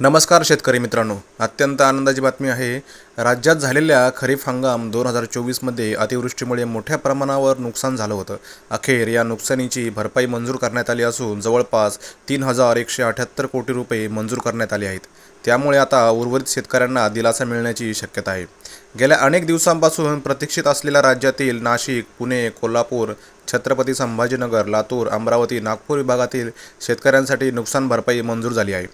नमस्कार शेतकरी मित्रांनो. अत्यंत आनंदाची बातमी आहे राज्यात झालेल्या खरीप हंगाम दोन हजार चोवीसमध्ये अतिवृष्टीमुळे मोठ्या प्रमाणावर नुकसान झालं होतं. अखेर या नुकसानीची भरपाई मंजूर करण्यात आली असून जवळपास तीन हजार एकशे अठ्याहत्तर कोटी रुपये मंजूर करण्यात आले आहेत. त्यामुळे आता उर्वरित शेतकऱ्यांना दिलासा मिळण्याची शक्यता आहे. गेल्या अनेक दिवसांपासून प्रतीक्षित असलेल्या राज्यातील नाशिक पुणे कोल्हापूर छत्रपती संभाजीनगर लातूर अमरावती नागपूर विभागातील शेतकऱ्यांसाठी नुकसान भरपाई मंजूर झाली आहे.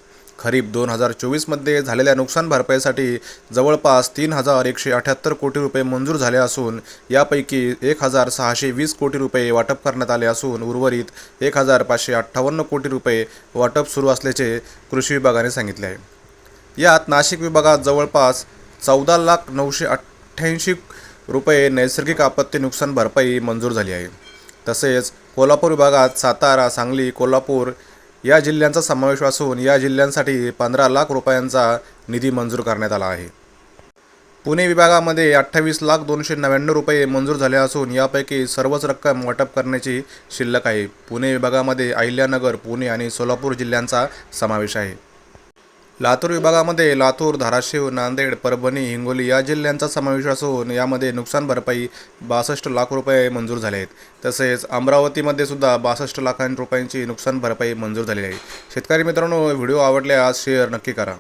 खरीप दोन हजार चोवीसमध्ये झालेल्या नुकसान भरपाईसाठी जवळपास तीन हजार एकशे अठ्याहत्तर कोटी रुपये मंजूर झाले असून यापैकी एक हजार सहाशे वीस कोटी रुपये वाटप करण्यात आले असून उर्वरित एक हजार पाचशे अठ्ठावन्न कोटी रुपये वाटप सुरू असल्याचे कृषी विभागाने सांगितले आहे. यात नाशिक विभागात जवळपास चौदा लाख नऊशे अठ्ठ्याऐंशी रुपये नैसर्गिक आपत्ती नुकसान भरपाई मंजूर झाली आहे. तसेच कोल्हापूर विभागात सातारा सांगली कोल्हापूर या जिल्ह्यांचा समावेश असून या जिल्ह्यांसाठी पंधरा लाख रुपयांचा निधी मंजूर करण्यात आला आहे. पुणे विभागामध्ये अठ्ठावीस लाख दोनशे नव्याण्णव रुपये मंजूर झाले असून यापैकी सर्वच रक्कम वाटप करण्याची शिल्लक आहे. पुणे विभागामध्ये अहिल्यानगर पुणे आणि सोलापूर जिल्ह्यांचा समावेश आहे. लातूर विभागामध्ये लातूर धाराशिव नांदेड परभणी हिंगोली या जिल्ह्यांचा समावेश असून यामध्ये नुकसान भरपाई बासष्ट लाख रुपये मंजूर झाले आहेत. तसेच अमरावतीमध्ये सुद्धा बासष्ट लाखां रुपयांची नुकसान भरपाई मंजूर झालेली आहे. शेतकरी मित्रांनो व्हिडिओ आवडल्यास शेअर नक्की करा.